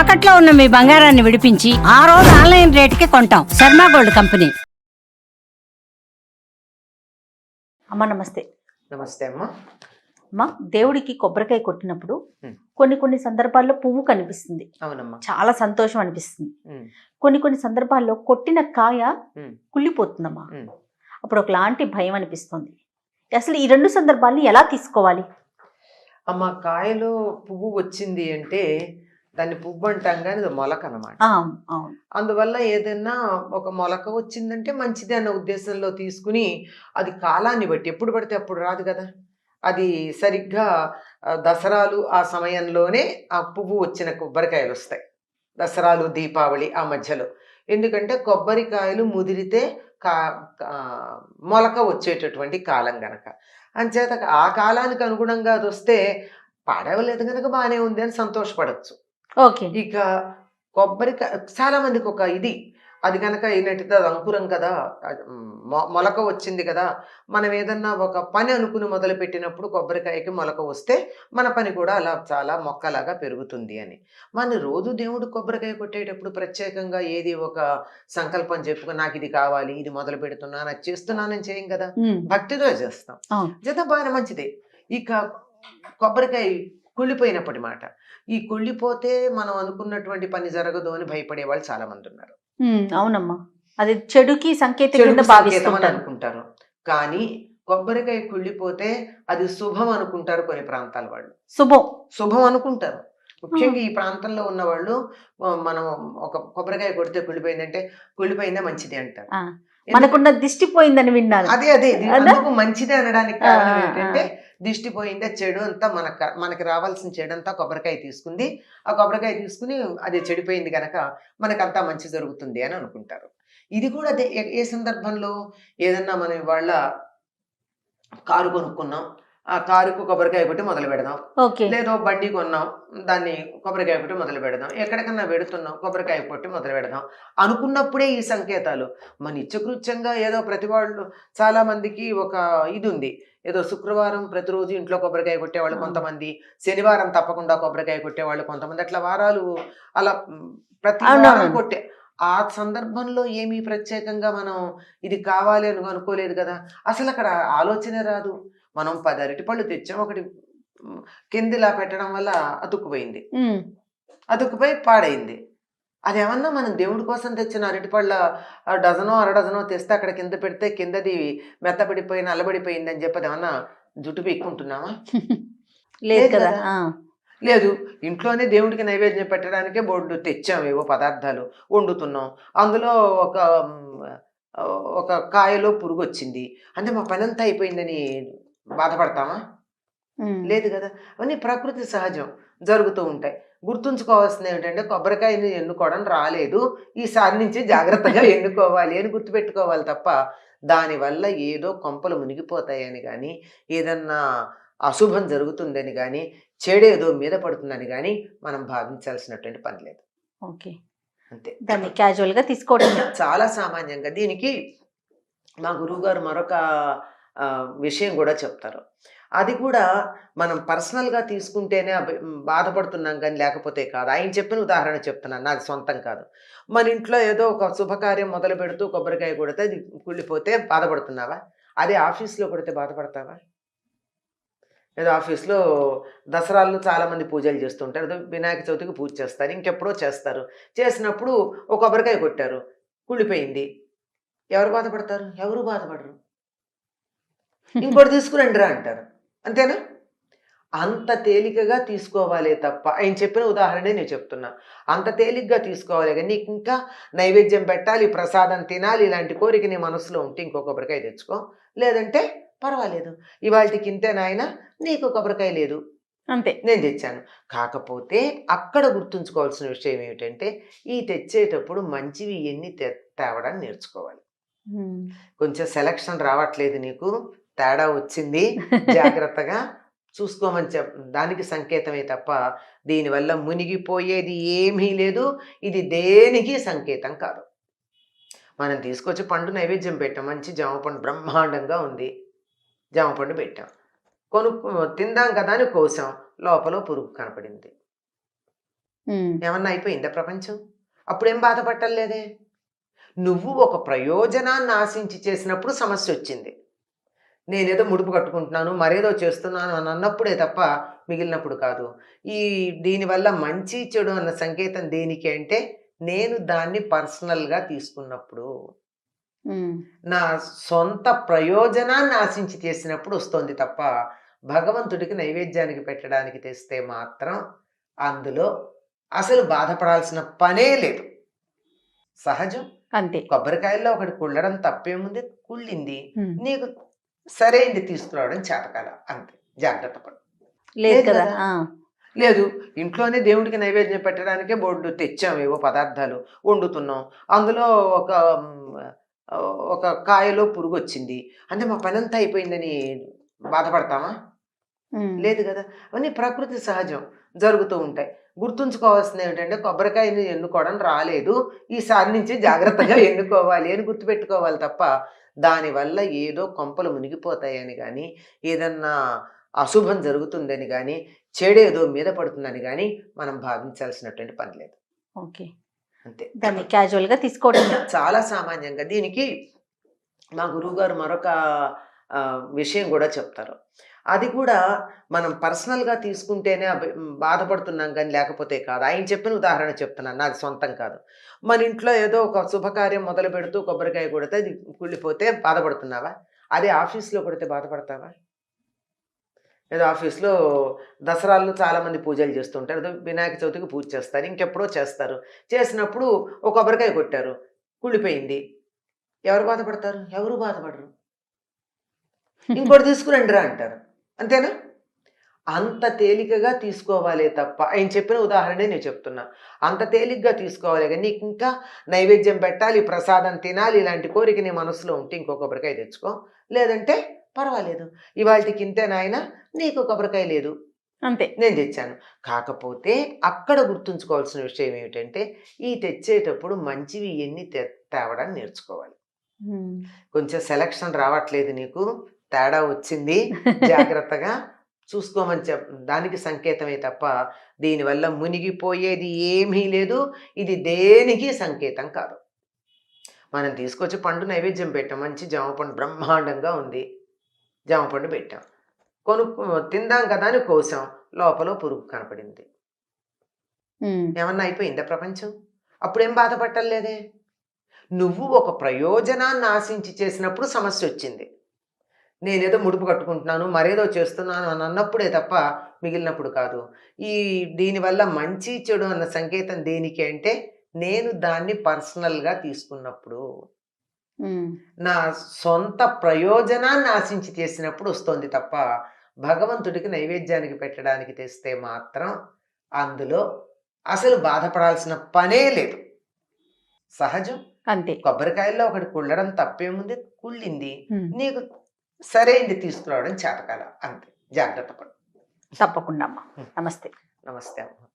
తాకట్లో ఉన్న మీ బంగారాన్ని విడిపించి ఆ రోజు ఆన్లైన్ రేటుకి కొంటాం. Sharma gold company. అమ్మ నమస్తే. నమస్తే అమ్మా. అమ్మ దేవుడికి కొబ్బరికాయ కొట్టినప్పుడు. కొన్ని కొన్ని సందర్భాల్లో పువ్వు కనిపిస్తుంది. అవునమ్మా. చాలా సంతోషం అనిపిస్తుంది. కొన్ని కొన్ని సందర్భాల్లో కొట్టిన కాయ కుళ్ళిపోతుందమ్మా. అప్పుడు ఒకలాంటి భయం అనిపిస్తుంది. అసలు ఈ రెండు సందర్భాల్ని ఎలా తీసుకోవాలి? అమ్మ కాయలో పువ్వు వచ్చింది అంటే దాన్ని పువ్వు అంటాం కానీ అది మొలక అనమాట అందువల్ల ఏదైనా ఒక మొలక వచ్చిందంటే మంచిది అన్న ఉద్దేశంలో తీసుకుని అది కాలాన్ని బట్టి ఎప్పుడు పడితే అప్పుడు రాదు కదా. అది సరిగ్గా దసరాలు ఆ సమయంలోనే ఆ పువ్వు వచ్చిన కొబ్బరికాయలు వస్తాయి. దసరాలు దీపావళి ఆ మధ్యలో. ఎందుకంటే కొబ్బరికాయలు ముదిరితే కా- మొలక వచ్చేటటువంటి కాలం గనక. అంచేత ఆ కాలానికి అనుగుణంగా అది వస్తే పాడవలేదు కనుక బాగానే ఉంది అని సంతోషపడచ్చు. ఓకే. ఇక కొబ్బరికాయ చాలా మందికి ఒక ఇది. అది కనుక అయినట్టుగా అది అంకురం కదా మొలక వచ్చింది కదా మనం ఏదన్నా ఒక పని అనుకుని మొదలు పెట్టినప్పుడు కొబ్బరికాయకి మొలక వస్తే మన పని కూడా అలా చాలా మొక్కలాగా పెరుగుతుంది అని. మన రోజు దేవుడు కొబ్బరికాయ కొట్టేటప్పుడు ప్రత్యేకంగా ఏది ఒక సంకల్పం చెప్పుకుని నాకు ఇది కావాలి ఇది మొదలు పెడుతున్నాను అది చేస్తున్నానని చేయం కదా. భక్తితో చేస్తాం. జత బాగానే మంచిదే. ఇక కొబ్బరికాయ కుళ్ళిపోయినప్పటి మాట. ఈ కుళ్ళిపోతే మనం అనుకున్నటువంటి పని జరగదు అని భయపడే వాళ్ళు చాలా మంది ఉన్నారు అవునమ్మా. అది చెడుకి సంకేతం అనుకుంటారు. కానీ కొబ్బరికాయ కుళ్ళిపోతే అది శుభం అనుకుంటారు కొన్ని ప్రాంతాల వాళ్ళు. శుభం. శుభం అనుకుంటారు. ముఖ్యంగా ఈ ప్రాంతంలో ఉన్న వాళ్ళు మనం ఒక కొబ్బరికాయ కొడితే కుళ్ళిపోయిందంటే కుళ్ళిపోయిందా మంచిది అంటారు. మనకున్న దిష్టి పోయిందని విన్నాను. అదే అదే మంచిది అనడానికి కారణం ఏంటంటే దిష్టి పోయిందే చెడు అంతా మనకు మనకి రావాల్సిన చెడు అంతా కొబ్బరికాయ తీసుకుంది. ఆ కొబ్బరికాయ తీసుకుని అది చెడిపోయింది కనుక మనకంతా మంచి జరుగుతుంది అని అనుకుంటారు. ఇది కూడా అదే ఏ- ఏ సందర్భంలో ఏదన్నా మనం ఇవాళ కారు కొనుక్కున్నాం ఆ కారుకు కొబ్బరికాయ కొట్టి మొదలు పెడదాం. లేదో బండి కొన్నాం దాన్ని కొబ్బరికాయ కొట్టి మొదలు పెడదాం. ఎక్కడికన్నా పెడుతున్నాం కొబ్బరికాయ కొట్టి మొదలు పెడదాం. అనుకున్నప్పుడే ఈ సంకేతాలు. మన నిత్యకృత్యంగా ఏదో ప్రతి వాళ్ళు చాలా మందికి ఒక ఇది ఉంది ఏదో శుక్రవారం ప్రతిరోజు ఇంట్లో కొబ్బరికాయ కొట్టేవాళ్ళు. కొంతమంది శనివారం తప్పకుండా కొబ్బరికాయ కొట్టేవాళ్ళు కొంతమంది. అట్లా వారాలు అలా ప్రతి. వారం కొట్టే. ఆ సందర్భంలో ఏమీ ప్రత్యేకంగా మనం ఇది కావాలి అని అనుకోలేదు కదా. అసలు అక్కడ ఆలోచనే రాదు. మనం పది అరటిపళ్ళు తెచ్చాం ఒకటి కిందిలా పెట్టడం వల్ల అతుక్కుపోయింది. అతుక్కుపోయి పాడైంది. అదేమన్నా మనం దేవుడి కోసం తెచ్చిన అరటిపళ్ళ డజనో అర డజనో తెస్తే అక్కడ కింద పెడితే కిందది మెత్తబడిపోయి నల్లబడిపోయింది అని చెప్పి అదేమన్నా జుట్టు పీక్కుంటున్నామా లేదు కదా. లేదు. ఇంట్లోనే దేవుడికి నైవేద్యం పెట్టడానికే బోర్డు తెచ్చాం ఏవో పదార్థాలు వండుతున్నాం. అందులో ఒక ఒక కాయలో పురుగు వచ్చింది అంటే మా పని అంతా అయిపోయిందని బాధపడతామా? లేదు కదా. అవన్నీ ప్రకృతి సహజం జరుగుతూ ఉంటాయి. గుర్తుంచుకోవాల్సింది ఏమిటంటే కొబ్బరికాయని ఎన్నుకోవడం రాలేదు. ఈసారి నుంచి జాగ్రత్తగా ఎన్నుకోవాలి అని గుర్తుపెట్టుకోవాలి తప్ప దానివల్ల ఏదో కొంపలు మునిగిపోతాయని కానీ ఏదన్నా అశుభం జరుగుతుందని కానీ చెడేదో మీద పడుతుందని కానీ మనం భావించాల్సినటువంటి పని లేదు. ఓకే. అంతే. దాన్ని క్యాజువల్గా తీసుకోవడం చాలా సామాన్యంగా దీనికి మా గురువుగారు మరొక విషయం కూడా చెప్తారు. అది కూడా మనం పర్సనల్గా తీసుకుంటేనే బాధపడుతున్నాం కానీ లేకపోతే కాదు. ఆయన చెప్పిన ఉదాహరణ చెప్తున్నాను. నాది సొంతం కాదు. మన ఇంట్లో ఏదో ఒక శుభకార్యం మొదలు పెడుతూ కొబ్బరికాయ కొడితే అది కుళ్ళిపోతే బాధపడుతున్నావా? అదే ఆఫీస్లో కొడితే బాధపడతావా? ఏదో ఆఫీస్లో దసరాల్లో చాలామంది పూజలు చేస్తుంటారు. ఏదో వినాయక చవితికి పూజ చేస్తారు. ఇంకెప్పుడో చేస్తారు. చేసినప్పుడు ఒక కొబ్బరికాయ కొట్టారు. కుళ్ళిపోయింది. ఎవరు బాధపడతారు? ఎవరు బాధపడరు? ఇంకోటి తీసుకురండి రా అంటారు. అంతేనా? అంత తేలికగా తీసుకోవాలే తప్ప ఆయన చెప్పిన ఉదాహరణే నేను చెప్తున్నా. అంత తేలిగ్గా తీసుకోవాలి కానీ నీకు ఇంకా నైవేద్యం పెట్టాలి ప్రసాదం తినాలి ఇలాంటి కోరిక నీ మనసులో ఉంటే ఇంకో కొబ్బరికాయ తెచ్చుకో. లేదంటే పర్వాలేదు. ఇవాళకి ఇంతే నాయన నీకు కొబ్బరికాయ లేదు. అంతే. నేను తెచ్చాను. కాకపోతే అక్కడ గుర్తుంచుకోవాల్సిన విషయం ఏమిటంటే ఈ తెచ్చేటప్పుడు మంచివి ఎన్ని తేవడం నేర్చుకోవాలి. కొంచెం సెలక్షన్ రావట్లేదు నీకు. తేడా వచ్చింది. జాగ్రత్తగా చూసుకోమని చెప్ దానికి సంకేతమే తప్ప దీనివల్ల మునిగిపోయేది ఏమీ లేదు. ఇది దేనికి సంకేతం కాదు. మనం తీసుకొచ్చి పండు నైవేద్యం పెట్టాం. మంచి జామ పండు బ్రహ్మాండంగా ఉంది. జామ పండు పెట్టాం. కొను తిందాం కదా అని కోసాం. లోపల పురుగు కనపడింది. ఏమన్నా అయిపోయిందా ప్రపంచం? అప్పుడేం బాధపట్టలేదే నువ్వు ఒక ప్రయోజనాన్ని ఆశించి చేసినప్పుడు సమస్య వచ్చింది. నేనేదో ముడుపు కట్టుకుంటున్నాను మరేదో చేస్తున్నాను అని అన్నప్పుడే తప్ప మిగిలినప్పుడు కాదు. ఈ దీనివల్ల మంచి చెడు అన్న సంకేతం దేనికి అంటే నేను దాన్ని పర్సనల్గా తీసుకున్నప్పుడు. నా సొంత ప్రయోజనాన్ని ఆశించి చేసినప్పుడు వస్తుంది తప్ప భగవంతుడికి నైవేద్యానికి పెట్టడానికి తెస్తే మాత్రం అందులో అసలు బాధపడాల్సిన పనే లేదు. సహజం. అంతే. కొబ్బరికాయల్లో ఒకటి కుళ్ళడం తప్పేముంది? కుళ్ళింది. నీకు సరైంది తీసుకురావడం చేతకాల అంతే. జాగ్రత్త పడు. లేదు కదా? లేదు. ఇంట్లోనే దేవుడికి నైవేద్యం పెట్టడానికే బోర్డు తెచ్చాం ఏవో పదార్థాలు వండుతున్నాం. అందులో ఒక ఒక కాయలో పురుగు వచ్చింది. అంటే మా పని అంతా అయిపోయిందని బాధపడతామా? లేదు కదా? అవన్నీ ప్రకృతి సహజం. జరుగుతూ ఉంటాయి. గుర్తుంచుకోవాల్సింది ఏమిటంటే కొబ్బరికాయని ఎన్నుకోవడం రాలేదు. ఈసారి నుంచి జాగ్రత్తగా ఎన్నుకోవాలి అని గుర్తుపెట్టుకోవాలి తప్ప దానివల్ల ఏదో కొంపలు మునిగిపోతాయని కానీ ఏదన్నా అశుభం జరుగుతుందని కానీ చెడేదో మీద పడుతుందని కానీ మనం భావించాల్సినటువంటి పని లేదు. ఓకే. అంతే. దాన్ని క్యాజువల్గా తీసుకోవడం. చాలా సామాన్యంగా దీనికి మా గురువుగారు మరొక విషయం కూడా చెప్తారు. అది కూడా మనం పర్సనల్గా తీసుకుంటేనే బాధపడుతున్నాం కానీ లేకపోతే కాదు. ఆయన చెప్పిన ఉదాహరణ చెప్తున్నాను. నాది సొంతం కాదు. మన ఇంట్లో ఏదో ఒక శుభకార్యం మొదలు పెడుతూ కొబ్బరికాయ కొడితే అది కుళ్ళిపోతే బాధపడుతున్నావా? అదే ఆఫీస్లో కొడితే బాధపడతావా? ఏదో ఆఫీస్లో దసరాల్లో చాలామంది పూజలు చేస్తుంటారు. ఏదో వినాయక చవితికి పూజ చేస్తారు. ఇంకెప్పుడో చేస్తారు. చేసినప్పుడు ఒక కొబ్బరికాయ కొట్టారు. కుళ్ళిపోయింది. ఎవరు బాధపడతారు? ఎవరు బాధపడరు? ఇంకోటి తీసుకురండి రా అంటారు. అంతేనా? అంత తేలికగా తీసుకోవాలే తప్ప ఆయన చెప్పిన ఉదాహరణే నేను చెప్తున్నా. అంత తేలిగ్గా తీసుకోవాలి కానీ నీకు ఇంకా నైవేద్యం పెట్టాలి ప్రసాదం తినాలి ఇలాంటి కోరిక నీ మనసులో ఉంటే ఇంకో కొబ్బరికాయ తెచ్చుకో. లేదంటే పర్వాలేదు. ఇవాళకి ఇంతే నాయన నీకు కొబ్బరికాయ లేదు. అంతే. నేను తెచ్చాను. కాకపోతే అక్కడ గుర్తుంచుకోవాల్సిన విషయం ఏమిటంటే ఈ తెచ్చేటప్పుడు మంచివి ఎన్ని తే- తేవడం నేర్చుకోవాలి. కొంచెం సెలక్షన్ రావట్లేదు నీకు. తేడా వచ్చింది. జాగ్రత్తగా చూసుకోమని చెప్ దానికి సంకేతమే తప్ప దీనివల్ల మునిగిపోయేది ఏమీ లేదు. ఇది దేనికి సంకేతం కాదు. మనం తీసుకొచ్చి పండు నైవేద్యం పెట్టాం. మంచి జామ పండు బ్రహ్మాండంగా ఉంది. జామ పండు పెట్టాం. కొను తిందాం కదా అని కోసాం. లోపల పురుగు కనపడింది. ఏమన్నా అయిపోయిందా ప్రపంచం? అప్పుడేం బాధపట్టలేదే నువ్వు ఒక ప్రయోజనాన్ని ఆశించి చేసినప్పుడు సమస్య వచ్చింది. నేనేదో ముడుపు కట్టుకుంటున్నాను మరేదో చేస్తున్నాను అని అన్నప్పుడే తప్ప మిగిలినప్పుడు కాదు. ఈ దీనివల్ల మంచి చెడు అన్న సంకేతం దేనికి అంటే నేను దాన్ని పర్సనల్గా తీసుకున్నప్పుడు. నా సొంత ప్రయోజనాన్ని ఆశించి చేసినప్పుడు వస్తుంది తప్ప భగవంతుడికి నైవేద్యానికి పెట్టడానికి తెస్తే మాత్రం అందులో అసలు బాధపడాల్సిన పనే లేదు. సహజం. అంతే. కొబ్బరికాయల్లో ఒకటి కుళ్ళడం తప్పేముంది? కుళ్ళింది. నీకు సరైంది తీసుకురావడం చేతకాల అంతే. జాగ్రత్త పడు. తప్పకుండా అమ్మా. నమస్తే. నమస్తే అమ్మ.